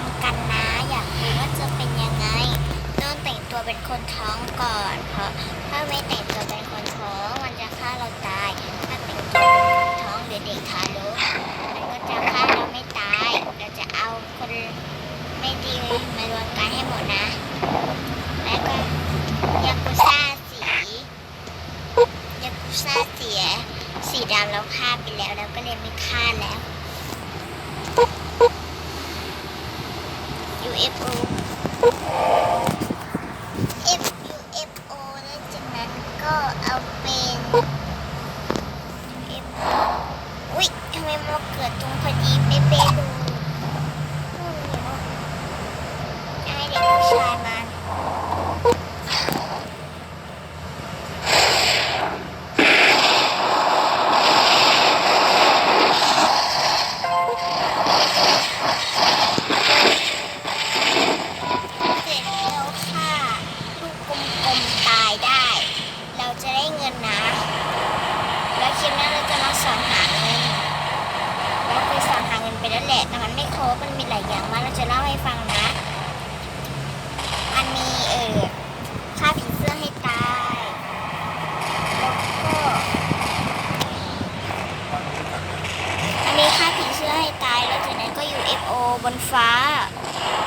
มกันนะ อยากรู้ว่าจะเป็นยังไงต้องแต่งตัวเป็นคนท้องก่อน เพราะถ้าไม่แต่งตัวเป็นคนท้องมันจะฆ่าเราตาย ถ้าแต่งตัวเป็นคนท้องหรือเด็กทารกมันก็จะฆ่าเราไม่ตาย เราจะเอาคนไม่ดีมารวมกันให้หมดนะ แล้วก็ยากุซ่าสียากุซ่าเสียสีดำเราฆ่าไปแล้วเราก็เลยไม่ฆ่าแล้ว UFO F UFO แล้วจากนั้นก็เอาเป็น UFO ทำไมมันเกิดตรงพอดีเป๊ะๆเลยนู่นนี่นู่นให้เด็กผู้ชายมา เสร็จแล้วค่ะลูกกลมๆตายได้ เราจะได้เงินนะ แล้วคลิปหน้าเราจะมาสอนหาเงินเราเคยสอนหาเงินไปแล้วแหละแต่มันไม่ครบมันมีหลายอย่างมากเราจะเล่าให้ฟังนะ มันมีเออฆ่าผีเสื้อให้ตาย แล้วก็อันนี้ฆ่าผีเสื้อให้ตาย แล้วจากนั้นก็ UFO บนฟ้า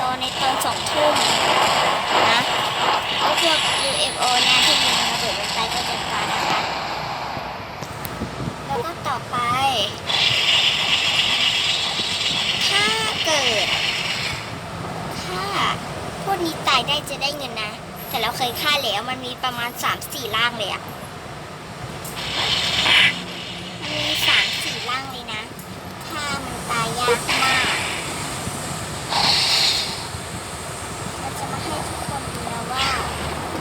ตอนในตอนสองทุ่มนะก็พวก UFO เนี่ยที่ยิงระเบิดลงไปก็จะตายนะคะ แล้วก็ต่อไป ถ้าเกิด ถ้าพวก นี้ตายได้จะได้เงินนะ แต่เราเคยฆ่าแล้วมันมีประมาณ3-4ร่ล่างเลยอะมันมี3-4ร่างเลยนะฆ่ามันตายยากมากเราจะมาให้ทุกคนดูนะว่า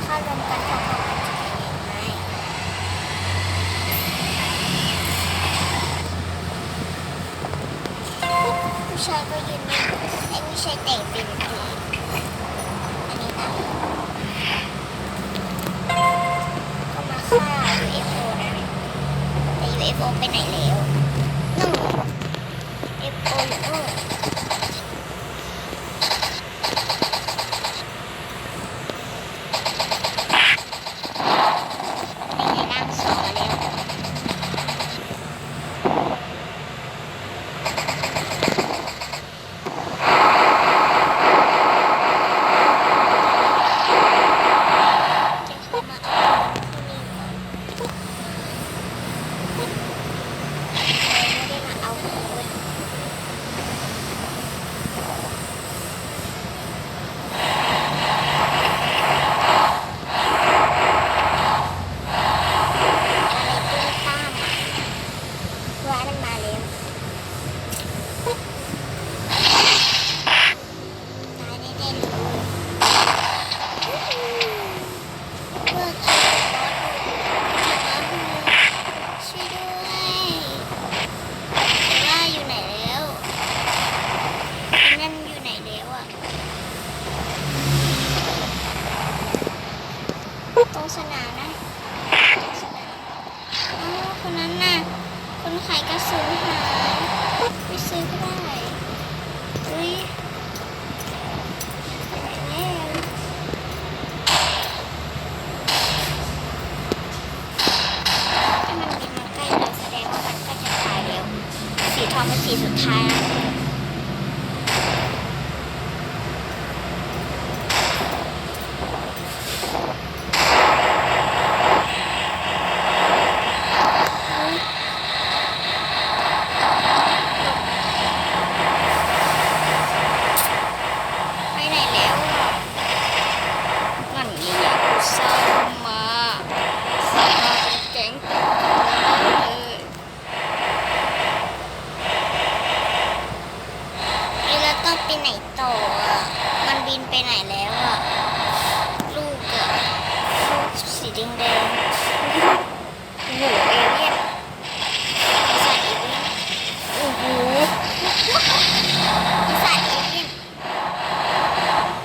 ถ้ารวมกันของเรามันจะเป็นยังไงผู้ชายก็ยืนนิ่งไอ้ไม่ใช่แต่งเป็นนี้นะก็มาฆ่า UFO นะ เอฟโอไปไหนแล้วนู่นเอยู่นู่น ไปไหนแล้วอะ ลูกอะ ลูกสีแดงแดงๆโอ้โหเอเลี่ยนปีศาจเอเลี่ยนโอ้โหปีศาจเอเลี่ยน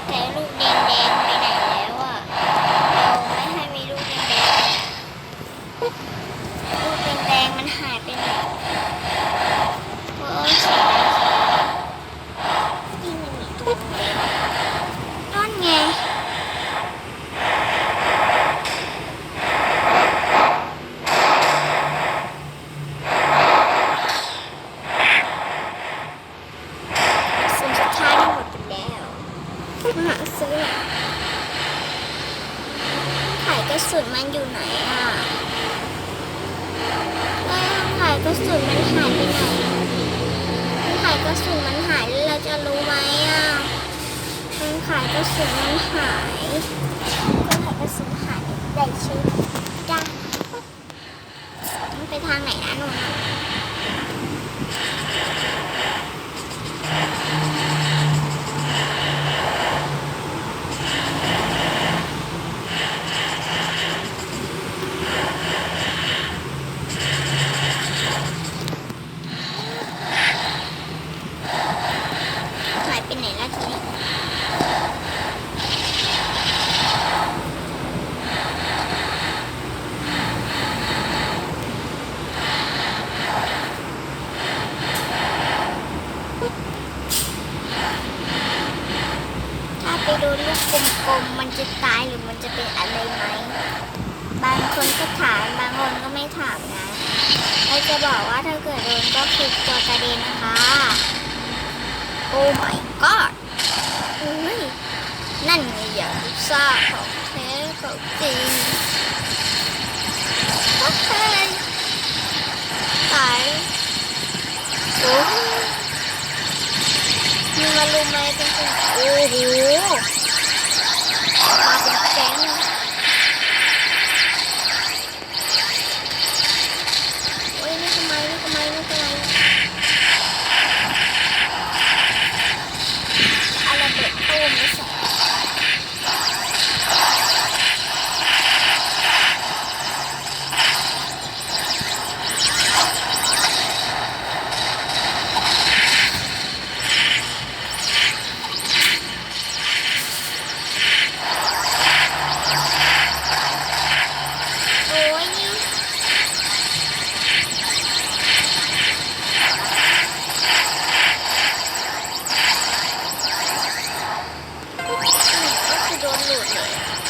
แต่ลูกแดงแดงๆไปไหนแล้วอะ เราไม่ให้มีลูกแดงแดงๆลูกแดงแดงๆมันหายไปไหนโอ้ยเสียดาย สุนมันหายแล้วเราจะรู้ไหมอะคนขายก ระสุนมันหายคนขายกระสุนหายได้ชื่อจ้ามันไปทางไหนนะหนูนะหายไปไหนแล้วทีนี้ถ้าไปโดนลู กลมมันจะตายหรือมันจะเป็นอะไรไหม บางคนก็ถามบางคนก็ไม่ถามนะเราจะบอกว่าถ้าเกิดโดนก็คือตัวกระเด็นนะคะ โอ้ my god อุ้ยนั่นไงอย่าซ่าของแท้ของจริงโอเคตายโอ้โหมีมาลุมไรกันเป็นโอ้โห มาเป็นแก๊ง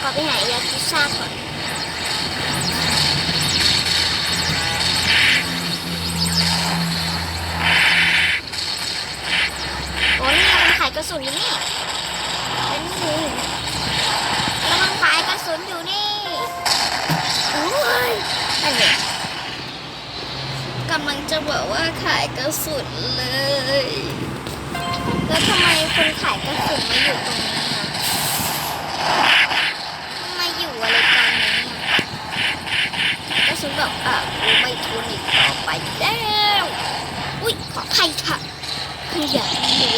ขอไปหายากุซ่าก่อนโอ้ยนี่มันขายกระสุนอยู่นี่เป็นนี่แล้วมันขายกระสุนอยู่นี่โอ้ยอันนี้กำลังจะบอกว่าขายกระสุนเลย แล้วทำไมคนขายกระสุนมาอยู่ตรงนี้อะมาอยู่อะไรตอนนี้อะ กระ สุนบอกอะกูไม่ทนอีกต่อไปแล้ว อุ้ยขอใครค่ะคืออยากรู้